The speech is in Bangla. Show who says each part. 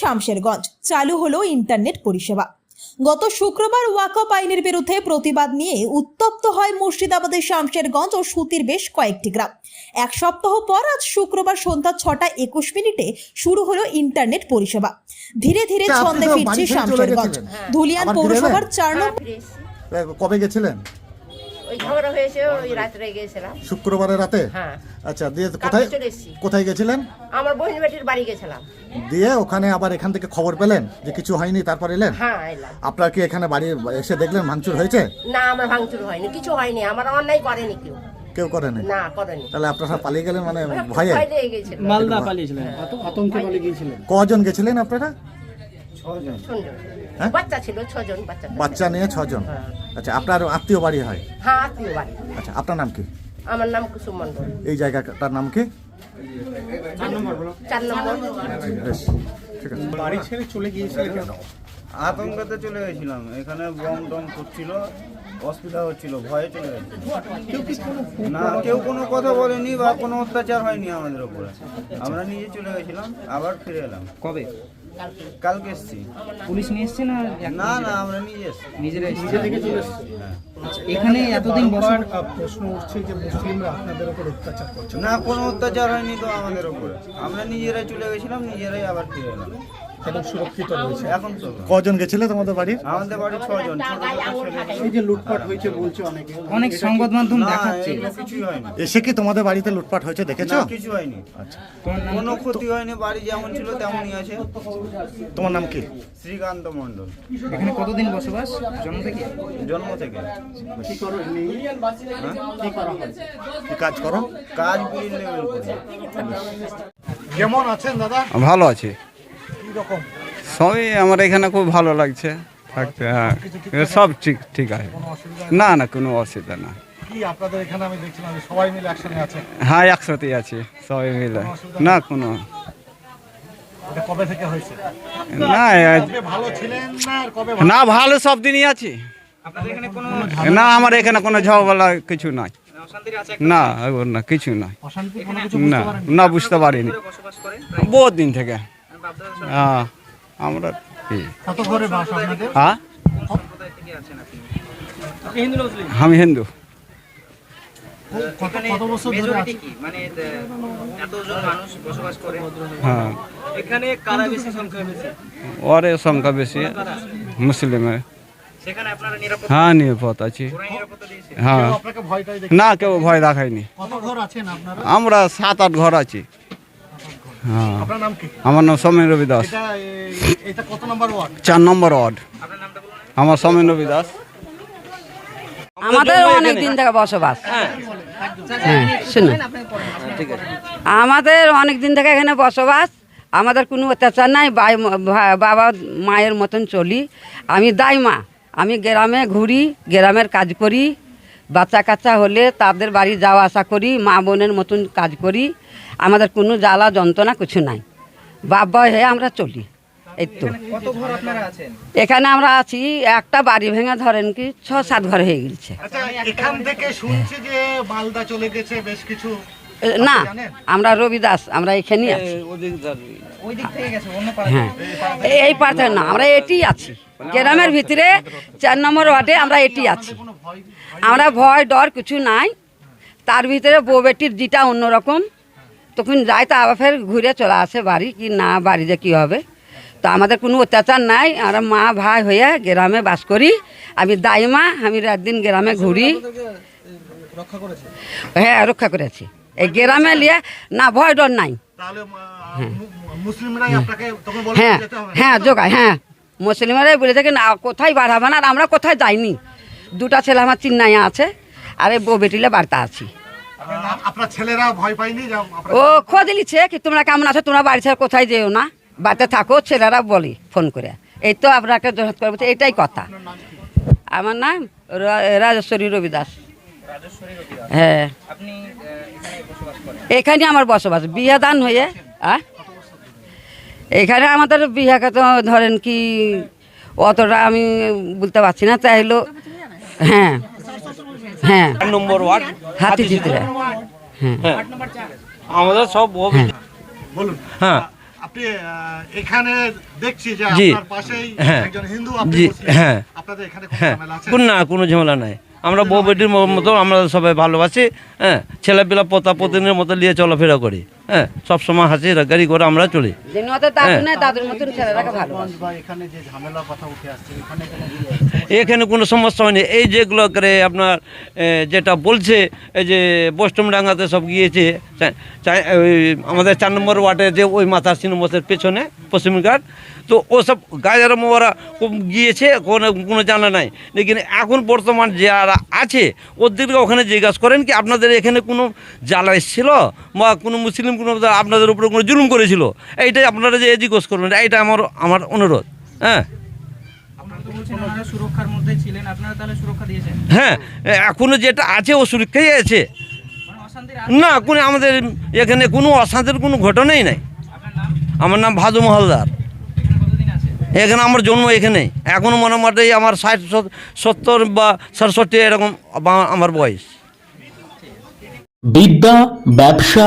Speaker 1: শামশেরগঞ্জ। চালু হলো ইন্টারনেট পরিষেবা। গত শুক্রবার ওয়াকআপ আইনের বিরুদ্ধে প্রতিবাদ নিয়ে উত্তপ্ত হয় মুর্শিদাবাদের শামশেরগঞ্জ ও সুতির বেশ কয়েকটি গ্রাম। এক সপ্তাহ পর আজ শুক্রবার সন্ধ্যা ছটা একুশ মিনিটে শুরু হলো ইন্টারনেট পরিষেবা। ধীরে ধীরে ছন্দে ফিরছে শামশেরগঞ্জ। ধুলিয়ান পৌরসভার চার
Speaker 2: হ্যাঁ,
Speaker 1: নম্বর
Speaker 3: কবে গেছিলেন?
Speaker 2: ওই ঝগড়া হয়েছে ওই রাত্রে গেছিলাম
Speaker 3: শুক্রবারের রাতে?
Speaker 2: হ্যাঁ।
Speaker 3: আচ্ছা দিয়ে কোথায়
Speaker 2: চলে এসেছি।
Speaker 3: কোথায় গেছিলেন?
Speaker 2: আমার বোন বেটির বাড়ি গেছিলাম।
Speaker 3: দিয়ে ওখানে আবার এখান থেকে খবর পেলেন যে কিছু হয়নি তারপর এলেন?
Speaker 2: হ্যাঁ এলাম।
Speaker 3: আপনার কি এখানে বাড়ি এসে দেখলেন ভাঙচুর হয়েছে?
Speaker 2: না আমার ভাঙচুর হয়নি কিছু হয়নি। আমার অন্যায় করেনি কেউ।
Speaker 3: কেউ করেনি?
Speaker 2: না করেনি।
Speaker 3: তাহলে আপনারা পালিয়ে গেলেন মানে ভয়ে?
Speaker 2: ভয়
Speaker 4: মালদা পালিয়েছিলেন। আতঙ্কে পালিয়ে গিয়েছিলেন?
Speaker 3: কজন গেছিলেন আপনারা? হ্যাঁ?
Speaker 2: বাচ্চা ছিল ছজন বাচ্চা।
Speaker 3: বাচ্চা নিয়ে ছজন। আচ্ছা আপনার আত্মীয় বাড়ি হয়?
Speaker 2: হ্যাঁ আত্মীয় বাড়ি।
Speaker 3: আচ্ছা আপনার নাম কি?
Speaker 2: আমার নাম কুসুম মন্ডল
Speaker 3: এই জায়গাটার নাম কি?
Speaker 2: চার নম্বর
Speaker 3: বেশ ঠিক আছে।
Speaker 4: বাড়ি ছেড়ে চলে গিয়েছিলেন কেন?
Speaker 5: আতঙ্কতে চলে গেছিলাম। এখানে বম টম করছিল অসুবিধা হচ্ছিল ভয়ে চলে গেছি না কেউ কোনো কথা বলেনি বা কোনো অত্যাচার হয়নি আমাদের উপরে। আমরা নিজে চলে গেছিলাম আবার ফিরে এলাম।
Speaker 6: কবে?
Speaker 5: কালকে। এসছি।
Speaker 6: পুলিশ নিয়ে এসছে না
Speaker 5: না না আমরা নিজে এসছি।
Speaker 6: নিজেরা এসছে?
Speaker 5: এসেছি।
Speaker 6: এখানে এতদিন বসে
Speaker 4: প্রশ্ন উঠছে যে মুসলিমরা আপনাদের উপর অত্যাচার করছে।
Speaker 5: না কোনো অত্যাচার হয়নি তো আমাদের উপরে। আমরা নিজেরাই চলে গেছিলাম নিজেরাই আবার ফিরে এলাম।
Speaker 4: এবং সুরক্ষিত রয়েছে।
Speaker 5: এখন তো
Speaker 3: কজন গেছিলে তোমাদের বাড়ির?
Speaker 5: আমাদের বাড়ি ছজন
Speaker 4: এই যে লুটপাট হয়েছে বলছে অনেকে।
Speaker 6: অনেক সংবাদ মাধ্যম
Speaker 5: না
Speaker 6: দেখাচ্ছে।
Speaker 5: এগুলো কিছুই হয়নি।
Speaker 3: এসে কি তোমাদের বাড়িতে লুটপাট হয়েছে দেখেছ?
Speaker 5: না কিছু হয়নি।
Speaker 3: আচ্ছা।
Speaker 5: কোনো ক্ষতি হয়নি বাড়ি যেমন ছিল তেমনই আছে।
Speaker 3: তোমার নাম কি?
Speaker 5: শ্রীকান্ত মণ্ডল।
Speaker 6: এখানে কতদিন বসবাস? জন্ম থেকে?
Speaker 5: জন্ম থেকে।
Speaker 4: কি করো এমনি? কি করা হয়?
Speaker 3: কি কাজ করো?
Speaker 5: কাজ বিল লেভেল করে
Speaker 3: কেমন আছেন দাদা?
Speaker 7: ভালো আছি।
Speaker 3: রকম
Speaker 7: সবই আমার এখানে খুব ভালো লাগছে। থাকতে হ্যাঁ। সব ঠিক ঠিক আছে। না না কোনো অসুবিধা না।
Speaker 3: আপনাদের এখানে আমি দেখছিলাম সবাই মিলে একসঙ্গে আছে?
Speaker 7: হ্যাঁ একসাথেই আছি সবাই মিলে। না কোনো। না
Speaker 3: ভালো না আর কবে
Speaker 7: না ভালো সব দিনই আছি।
Speaker 6: আপনাদের এখানে কোনো
Speaker 7: না আমার এখানে কোনো ঝগড়া কিছু নাই। না না কিছু নাই। না না বুঝতে পারিনি। বহুত দিন থেকে। হ্যাঁ আমরা কি?
Speaker 4: কত ঘরে বাস আপনাদের?
Speaker 7: হ্যাঁ?
Speaker 6: কোথায় থেকে আছেন আপনি হিন্দু না মুসলিম
Speaker 7: আমি হিন্দু।
Speaker 4: কত
Speaker 6: এখানে
Speaker 4: কত বছর ধরে
Speaker 6: মেজরিটি
Speaker 4: আছে
Speaker 6: কি? মানে আহ, এতজন মানুষ বসবাস করে?
Speaker 7: হ্যাঁ।
Speaker 6: এখানে সংখ্যা বেশি।
Speaker 7: ওর মুসলিমের।
Speaker 6: সেখানে আপনারা নিরাপদ
Speaker 7: হ্যাঁ নিরাপদ আছি। হ্যাঁ। না কেউ ভয় দেখায়নি।
Speaker 4: কত ঘর আছেন আপনারা?
Speaker 7: আমরা সাত আট ঘর আছি।
Speaker 3: আপনার নাম কি?
Speaker 7: আমার নাম সৌমেন রবি দাস।
Speaker 3: এটা কত নম্বর ওয়ার্ড?
Speaker 7: চার নম্বর ওয়ার্ড।
Speaker 6: আপনার
Speaker 7: আমার সৌমেন রবি দাস।
Speaker 8: আমাদের অনেক দিন থেকে বসবাস। হ্যাঁ। শুনুন। আমাদের অনেক দিন থেকে এখানে বসবাস। আমাদের কোনো অত্যাচার নাই। বাবা মায়ের মতন চলি। আমি দাই মা আমি গ্রামে ঘুরি গ্রামের কাজ করি। বাচ্চা কাচ্চা হলে তাদের বাড়ি যাওয়া আসা করি মা বোনের মতন কাজ করি। আমাদের কোনো জ্বালা যন্ত্রণা কিছু নাই। বাবা হয়ে আমরা চলি। এই তো।
Speaker 6: কত ঘর আপনারা আছেন?
Speaker 8: এখানে আমরা আছি একটা বাড়ি ভেঙে ধরেন কি ছ সাত ঘর হয়ে গেছে।
Speaker 3: আচ্ছা এখান থেকে শুনছি যে মালদা চলে গেছে বেশ কিছু
Speaker 8: এ, না আমরা রবিদাস আমরা এখানেই আছি।
Speaker 6: ওই দিক থেকে গেছে অন্য পাড়া
Speaker 8: হ্যাঁ। এই- এই পার্থে না আমরা এটি আছি। গ্রামের ভিতরে চার নম্বর ওয়ার্ডে আমরা এটি আছি। আমরা ভয় ডর কিছু নাই। তার ভিতরে বউ বেটির যেটা অন্যরকম। তখন যাই তা আবার ফের ঘুরে চলে আসে বাড়ি কি না বাড়িতে কী হবে। তো আমাদের কোনো অত্যাচার নাই। আমরা মা ভাই হয়ে গ্রামে বাস করি। আমি দাইমা আমি রাত দিন গ্রামে ঘুরি। হ্যাঁ রক্ষা করেছি। এই গ্রামে নিয়ে না ভয় ডর নাই।
Speaker 3: বলে
Speaker 8: হ্যাঁ হ্যাঁ যোগায় হ্যাঁ। মুসলিমরাই বলে থাকে না কোথায় বাড়াবে না আর আমরা কোথায় যাইনি? দুটা ছেলে আমার চিন্নাইয়া আছে আর এই বউ বেটিলে বাড়িতে আছি।
Speaker 3: আপনার- ছেলেরা ভয় পায়নি?
Speaker 8: ও খোঁজ লিছে কি তোমরা কেমন আছো? তোমরা বাড়ি ছেড়ে কোথায় যেও না? বাড়িতে থাকো ছেলেরা বলি ফোন করে। এই তো আপনাকে জোহাত করে বলছে এটাই কথা। আমার নাম রাজেশ্বরী রবি দাস
Speaker 6: রাজস্বরী রবি দাস।
Speaker 8: হ্যাঁ
Speaker 6: এখানে
Speaker 8: আমার বসবাস বিয়ে দান হয়ে আ? এখানে আমাদের বিয়াকে তো ধরেন কি অতটা আমি বলতে পারছি না তাই হলো হ্যাঁ হ্যাঁ।
Speaker 9: নম্বর ওয়ার্ড
Speaker 8: হাতি চিত্রে হ্যাঁ।
Speaker 9: আমাদের সব
Speaker 3: বলুন।
Speaker 9: হ্যাঁ।
Speaker 3: আপনি এখানে দেখছি যে
Speaker 9: জি।
Speaker 3: আপনার পাশেই
Speaker 9: হ্যাঁ।
Speaker 3: একজন হিন্দু আপনি
Speaker 9: জি, হ্যাঁ।
Speaker 3: আপনাদের এখানে কোনো
Speaker 9: হ্যাঁ।
Speaker 3: ঝামেলা আছে?
Speaker 9: না কোনো ঝামেলা নাই। আমরা বউ বেটির মতো আমরা সবাই ভালোবাসি হ্যাঁ। ছেলেপিলা পোতা পতিনের মতো নিয়ে চলাফেরা করি। হ্যাঁ সবসময় হাসি গাড়ি করে আমরা চলি।
Speaker 3: বা এখানে কোনো
Speaker 9: সমস্যা হয়নি। এই যেগুলো করে আপনার যেটা বলছে এই যে বৈষ্ণবডাঙ্গাতে সব গিয়েছে আমাদের চার নম্বর ওয়ার্ডে যে ওই মাথা সিনেমাসের পেছনে পশ্চিমঘাট তো ওসব গাজার মোয়ারা গিয়েছে কোনো কোনো জানা নাই। লেকিন এখন বর্তমান যারা আছে ওদেরকে ওখানে জিজ্ঞাসা করেন কি আপনাদের এখানে কোনো জ্বালা এসেছিল? বা কোনো মুসলিম কোনো আপনাদের উপরে কোনো জুলুম করেছিল। এইটাই আপনারা যে জিজ্ঞেস করবেন এইটা আমার আমার অনুরোধ হ্যাঁ?
Speaker 6: আপনারা তো বলছেন ওনারা সুরক্ষার মধ্যে ছিলেন আপনারা তাহলে সুরক্ষা দিয়েছেন?
Speaker 9: হ্যাঁ এখনও যেটা আছে ও সুরক্ষাই আছে। না কোনো আমাদের এখানে কোনো অশান্তির কোনো ঘটনাই নাই। আমার নাম ভাদু মহলদার।
Speaker 6: এখানে কতদিন আছে?
Speaker 9: এখানে আমার জন্ম এখানে। এখনও মোটামুটি আমার ষাট সত্তর বা সাতষট্টি এরকম আমার বয়স।
Speaker 10: বিদ্যা ব্যবসা